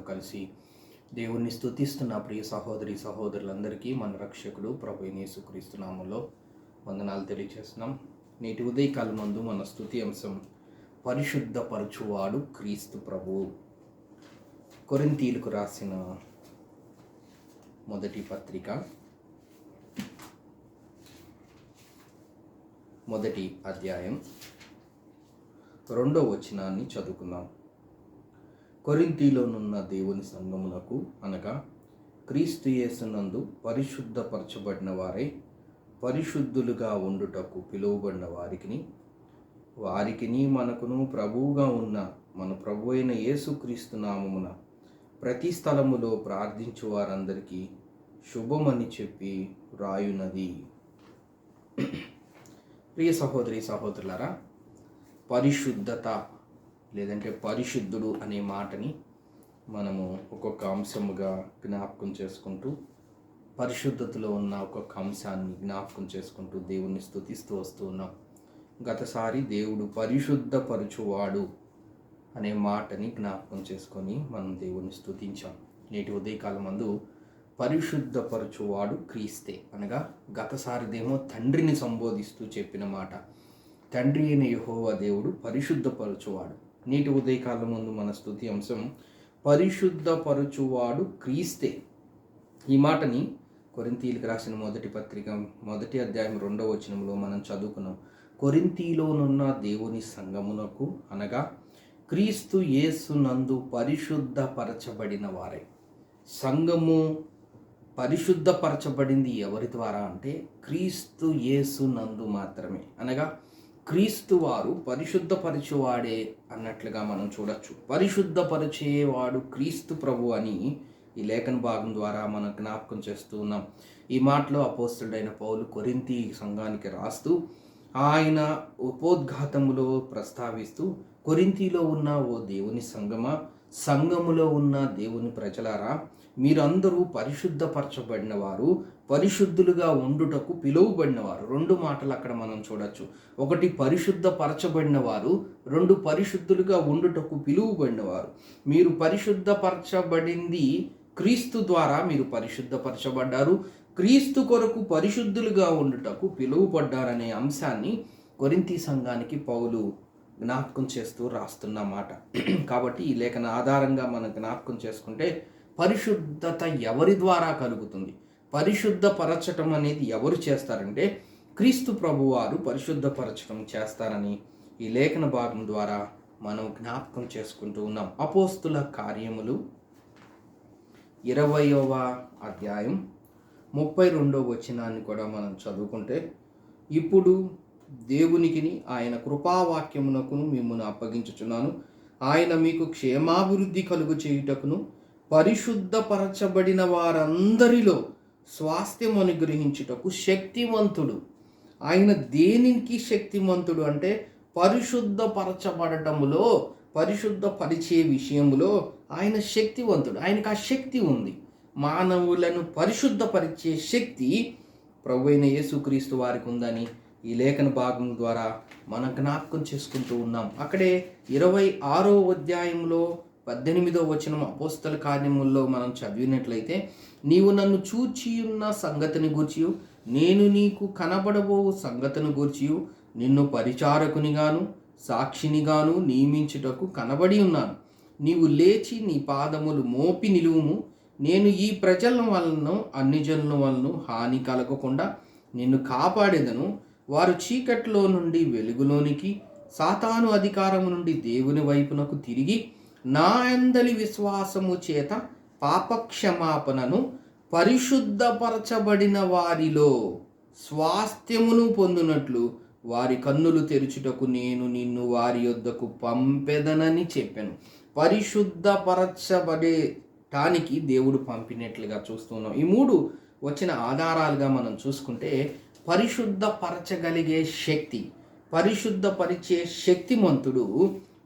అనుదినము కలిసి దేవుణ్ణి స్థుతిస్తున్న ప్రియ సహోదరి సహోదరులందరికీ మన రక్షకుడు ప్రభు యేసుక్రీస్తు నామంలో వందనాలు తెలియజేస్తున్నాం నేటి ఉదయకాలం ముందు మన స్థుతి అంశం పరిశుద్ధపరచువాడు క్రీస్తు ప్రభు. కొరింతీలకు రాసిన మొదటి పత్రిక మొదటి అధ్యాయం రెండో వచనాన్ని చదువుకుందాం. కొరింథీలోనున్న దేవుని సంఘములకు అనగా క్రీస్తు యేసునందు పరిశుద్ధపరచబడిన వారై పరిశుద్ధులుగా ఉండుటకు పిలువబడిన వారికిని వారికిని మనకును ప్రభువుగా ఉన్న మన ప్రభు అయిన యేసుక్రీస్తు నామమున ప్రతి స్థలములో ప్రార్థించు వారందరికీ శుభమని చెప్పి రాయునది ప్రియ సహోదరి సహోదరులారా పరిశుద్ధత లేదంటే పరిశుద్ధుడు అనే మాటని మనము ఒక్కొక్క అంశముగా జ్ఞాపకం చేసుకుంటూ పరిశుద్ధతలో ఉన్న ఒక్కొక్క అంశాన్ని జ్ఞాపకం చేసుకుంటూ దేవుణ్ణి స్థుతిస్తూ వస్తూ ఉన్నాం. గతసారి దేవుడు పరిశుద్ధపరచువాడు అనే మాటని జ్ఞాపకం చేసుకొని మనం దేవుణ్ణి స్థుతించాం నేటి ఉదయకాలం మందు పరిశుద్ధపరచువాడు క్రీస్తే అనగా గతసారిదేమో తండ్రిని సంబోధిస్తూ చెప్పిన మాట. తండ్రి అయిన యహోవా దేవుడు పరిశుద్ధపరచువాడు. నీటి ఉదయకాలం ముందు మన స్థుతి అంశం పరిశుద్ధపరచువాడు క్రీస్తే. ఈ మాటని కొరింతీలకు రాసిన మొదటి పత్రిక మొదటి అధ్యాయం రెండవ వచనంలో మనం చదువుకున్నాం. కొరింతీలోనున్న దేవుని సంగమునకు అనగా క్రీస్తు యేసునందు పరిశుద్ధపరచబడిన వారే. సంఘము పరిశుద్ధపరచబడింది ఎవరి ద్వారా అంటే క్రీస్తు యేసు నందు మాత్రమే. అనగా క్రీస్తు వారు పరిశుద్ధపరచువాడే అన్నట్లుగా మనం చూడొచ్చు. పరిశుద్ధపరిచేవాడు క్రీస్తు ప్రభు అని ఈ లేఖన భాగం ద్వారా మనం జ్ఞాపకం చేస్తూ ఉన్నాం. ఈ మాటలో అపోస్తుడైన పౌలు కొరింతి సంఘానికి రాస్తూ ఆయన ఉపోద్ఘాతములో ప్రస్తావిస్తూ కొరింతిలో ఉన్న ఓ దేవుని సంగమా సంఘములో ఉన్న దేవుని ప్రజలారా మీరందరూ పరిశుద్ధపరచబడిన వారు పరిశుద్ధులుగా ఉండుటకు పిలువబడిన వారు రెండు మాటలు అక్కడ మనం చూడొచ్చు. ఒకటి పరిశుద్ధపరచబడిన వారు రెండు పరిశుద్ధులుగా ఉండుటకు పిలువబడిన వారు మీరు పరిశుద్ధపరచబడింది క్రీస్తు ద్వారా మీరు పరిశుద్ధపరచబడ్డారు. క్రీస్తు కొరకు పరిశుద్ధులుగా ఉండుటకు పిలువబడ్డారనే అంశాన్ని కొరింతి సంఘానికి పౌలు జ్ఞాపకం చేస్తూ రాస్తున్నమాట కాబట్టి ఈ లేఖన ఆధారంగా మనం జ్ఞాపకం చేసుకుంటే పరిశుద్ధత ఎవరి ద్వారా కలుగుతుంది? పరిశుద్ధపరచటం అనేది ఎవరు చేస్తారంటే క్రీస్తు ప్రభువారు పరిశుద్ధపరచటం చేస్తారని ఈ లేఖన భాగం ద్వారా మనం జ్ఞాపకం చేసుకుంటూ ఉన్నాం. అపోస్తుల కార్యములు ఇరవయవ అధ్యాయం ముప్పై రెండవ వచనాన్ని కూడా మనం చదువుకుంటే ఇప్పుడు దేవునికిని ఆయన కృపావాక్యమునకును మిమ్మల్ని అప్పగించుచున్నాను. ఆయన మీకు క్షేమాభివృద్ధి కలుగు చేయుటకును పరిశుద్ధపరచబడిన వారందరిలో స్వాస్థ్యం అనుగ్రహించుటకు శక్తివంతుడు. ఆయన దేనికి శక్తివంతుడు అంటే పరిశుద్ధపరచబడటములో పరిశుద్ధపరిచే విషయంలో ఆయన శక్తివంతుడు. ఆయనకు ఆ శక్తి ఉంది. మానవులను పరిశుద్ధపరిచే శక్తి ప్రభు అయిన యేసుక్రీస్తు వారికి ఉందని ఈ లేఖన భాగం ద్వారా మనం జ్ఞాపకం చేసుకుంటూ ఉన్నాం. అక్కడే ఇరవై ఆరో అధ్యాయంలో పద్దెనిమిదో వచనం అపోస్తల కార్యముల్లో మనం చదివినట్లయితే నీవు నన్ను చూచియున్న సంగతిని గూర్చి నేను నీకు కనబడబో సంగతిని గూర్చి నిన్ను పరిచారకునిగాను సాక్షినిగాను నియమించుటకు కనబడి ఉన్నాను. నీవు లేచి నీ పాదములు మోపి నిలువుము నేను ఈ ప్రజల వలన అన్ని జనుల వలన హాని కలగకుండా నిన్ను కాపాడేదను. వారు చీకట్లో నుండి వెలుగులోనికి సాతాను అధికారము నుండి దేవుని వైపునకు తిరిగి నా అందలి విశ్వాసము చేత పాపక్షమాపణను పరిశుద్ధపరచబడిన వారిలో స్వాస్థ్యమును పొందినట్లు వారి కన్నులు తెరుచుటకు నేను నిన్ను వారి యొద్దకు పంపెదనని చెప్పాను. పరిశుద్ధపరచబడేటానికి దేవుడు పంపినట్లుగా చూస్తున్నాం. ఈ మూడు వచ్చిన ఆధారాలుగా మనం చూసుకుంటే పరిశుద్ధపరచగలిగే శక్తి పరిశుద్ధపరిచే శక్తిమంతుడు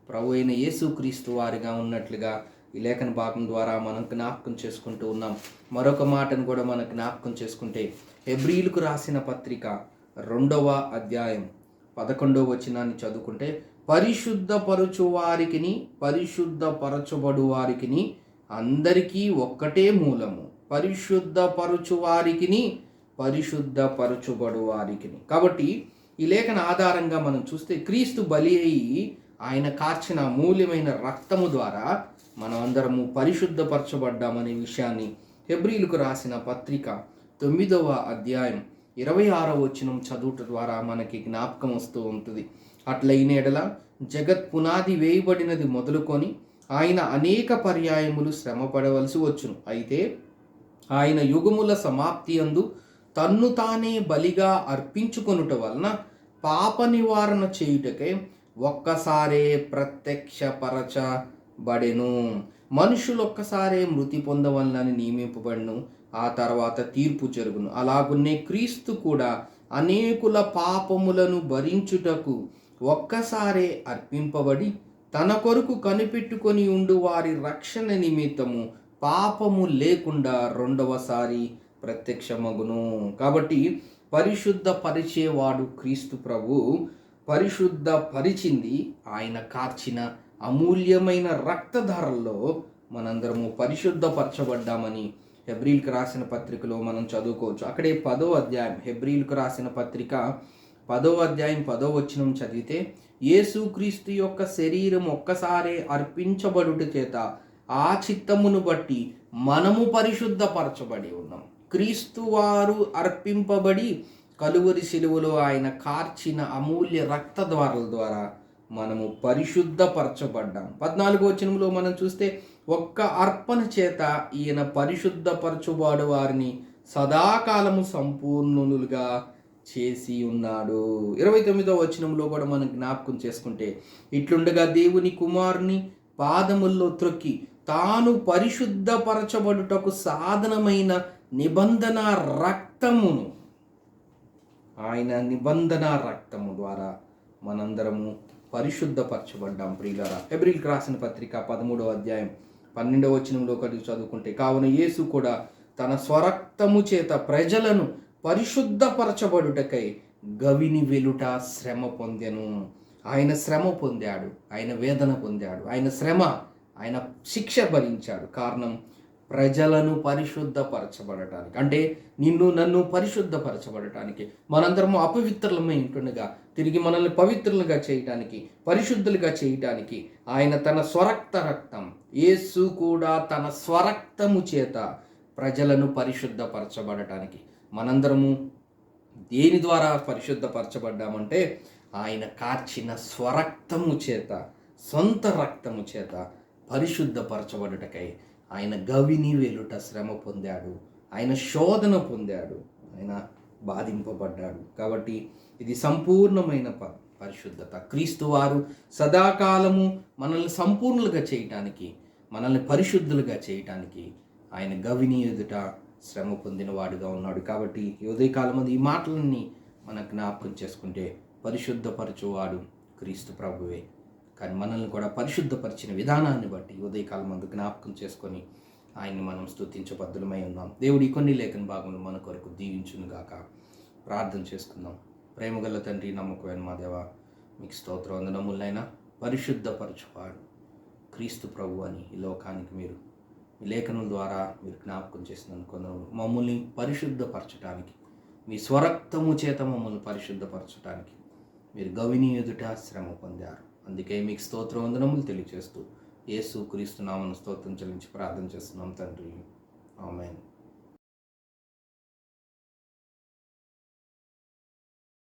ప్రభు అయిన యేసుక్రీస్తు వారిగా ఉన్నట్లుగా ఈ లేఖన భాగం ద్వారా మనం జ్ఞాపకం చేసుకుంటూ ఉన్నాం. మరొక మాటను కూడా మనం జ్ఞాపకం చేసుకుంటే ఎబ్రిల్కు రాసిన పత్రిక రెండవ అధ్యాయం పదకొండవ వచనాన్ని చదువుకుంటే పరిశుద్ధపరచు వారికిని పరిశుద్ధపరచబడు వారికిని అందరికీ ఒక్కటే మూలము. పరిశుద్ధపరచు వారికిని పరిశుద్ధపరచుబడు వారికి కాబట్టి ఈ లేఖన ఆధారంగా మనం చూస్తే క్రీస్తు బలి అయి ఆయన కార్చిన మూల్యమైన రక్తము ద్వారా మనం అందరము పరిశుద్ధపరచబడ్డామనే విషయాన్ని హెబ్రిలకు రాసిన పత్రిక తొమ్మిదవ అధ్యాయం ఇరవై ఆరో వచనం చదువుట ద్వారా మనకి జ్ఞాపకం వస్తూ ఉంటుంది. అట్లయిన ఎడల జగత్ పునాది వేయబడినది మొదలుకొని ఆయన అనేక పర్యాయములు శ్రమపడవలసి వచ్చును. అయితే ఆయన యుగముల సమాప్తి అందు తన్ను తానే బలిగా అర్పించుకొనుట వలన పాప నివారణ చేయుటకై ఒక్కసారే ప్రత్యక్షపరచబడెను. మనుషులు ఒక్కసారే మృతి పొందవలనని నియమింపబడును. ఆ తర్వాత తీర్పు జరుగును. అలాగున్నే క్రీస్తు కూడా అనేకుల పాపములను భరించుటకు ఒక్కసారే అర్పింపబడి తన కొరకు కనిపెట్టుకొని ఉండు వారి రక్షణ నిమిత్తము పాపము లేకుండా రెండవసారి ప్రత్యక్షమగును. కాబట్టి పరిశుద్ధ పరిచేవాడు క్రీస్తు ప్రభు. పరిశుద్ధ పరిచింది ఆయన కార్చిన అమూల్యమైన రక్తధారల్లో మనందరము పరిశుద్ధపరచబడ్డామని హెబ్రిల్కి రాసిన పత్రికలో మనం చదువుకోవచ్చు. అక్కడే పదో అధ్యాయం హెబ్రిల్కు రాసిన పత్రిక పదో అధ్యాయం పదో వచనం చదివితే యేసుక్రీస్తు యొక్క శరీరం ఒక్కసారే అర్పించబడుట చేత ఆ చిత్తమును బట్టి మనము పరిశుద్ధపరచబడి ఉన్నాం. క్రీస్తువారు అర్పింపబడి కలువరి శిలువలో ఆయన కార్చిన అమూల్య రక్త ద్వారాల ద్వారా మనము పరిశుద్ధపరచబడ్డాం. పద్నాలుగో వచనంలో మనం చూస్తే ఒక్క అర్పణ చేత ఈయన పరిశుద్ధపరచుబాడు వారిని సదాకాలము సంపూర్ణులుగా చేసి ఉన్నాడు. ఇరవై తొమ్మిదో వచనంలో కూడా మనం జ్ఞాపకం చేసుకుంటే ఇట్లుండగా దేవుని కుమారుని పాదముల్లో త్రొక్కి తాను పరిశుద్ధపరచబడుటకు సాధనమైన నిబంధన రక్తమును. ఆయన నిబంధన రక్తము ద్వారా మనందరము పరిశుద్ధపరచబడ్డాం. ప్రియులారా ఎబ్రిల్కి రాసిన పత్రిక పదమూడవ అధ్యాయం పన్నెండవ వచనంలో కలిగి చదువుకుంటే కావున యేసు కూడా తన స్వరక్తము చేత ప్రజలను పరిశుద్ధపరచబడుటకై గవిని వెలుట శ్రమ పొందెను. ఆయన శ్రమ పొందాడు ఆయన వేదన పొందాడు ఆయన శ్రమ ఆయన శిక్ష భరించాడు. కారణం ప్రజలను పరిశుద్ధపరచబడటానికి. అంటే నిన్ను నన్ను పరిశుద్ధపరచబడటానికి. మనందరము అపవిత్రులమై ఉంటుండగా తిరిగి మనల్ని పవిత్రులుగా చేయటానికి పరిశుద్ధులుగా చేయటానికి ఆయన తన స్వరక్త రక్తం యేసు కూడా తన స్వరక్తము చేత ప్రజలను పరిశుద్ధపరచబడటానికి. మనందరము దేని ద్వారా పరిశుద్ధపరచబడ్డామంటే ఆయన కార్చిన స్వరక్తము చేత సొంత రక్తము చేత పరిశుద్ధపరచబడుటకై. ఆయన గవిని వెలుట శ్రమ పొందాడు. ఆయన శోధన పొందాడు. ఆయన బాధింపబడ్డాడు. కాబట్టి ఇది సంపూర్ణమైన ప పరిశుద్ధత. క్రీస్తు వారు సదాకాలము మనల్ని సంపూర్ణులుగా చేయటానికి మనల్ని పరిశుద్ధులుగా చేయటానికి ఆయన గవిని ఎదుట శ్రమ పొందిన వాడుగా ఉన్నాడు. కాబట్టి ఈ ఉదయకాలం ఈ మాటలన్నీ మన జ్ఞాపకం చేసుకుంటే పరిశుద్ధపరచువాడు క్రీస్తు ప్రభువే. కానీ మనల్ని కూడా పరిశుద్ధపరిచిన విధానాన్ని బట్టి ఉదయకాలం మందు జ్ఞాపకం చేసుకొని ఆయన్ని మనం స్థుతించబద్ధులమై ఉన్నాం. దేవుడి కొన్ని లేఖన భాగంలో మన కొరకు దీవించునుగాక. ప్రార్థన చేసుకుందాం. ప్రేమగల తండ్రి నమ్మకమైన మా దేవ మీకు స్తోత్ర వందనములైనా పరిశుద్ధపరచువాడు క్రీస్తు ప్రభు అని ఈ లోకానికి మీరు మీ లేఖనం ద్వారా మీరు జ్ఞాపకం చేసినందుకు కొందరు మమ్మల్ని పరిశుద్ధపరచడానికి మీ స్వరక్తము చేత మమ్మల్ని పరిశుద్ధపరచడానికి మీరు గవిని ఎదుట శ్రమ పొందారు. అందుకే మీకు స్తోత్ర వందనములు తెలియజేస్తూ యేసు క్రీస్తు నామను స్తోత్రం చెల్లించి ప్రార్థన చేస్తున్నాం తండ్రి. ఆమెన్.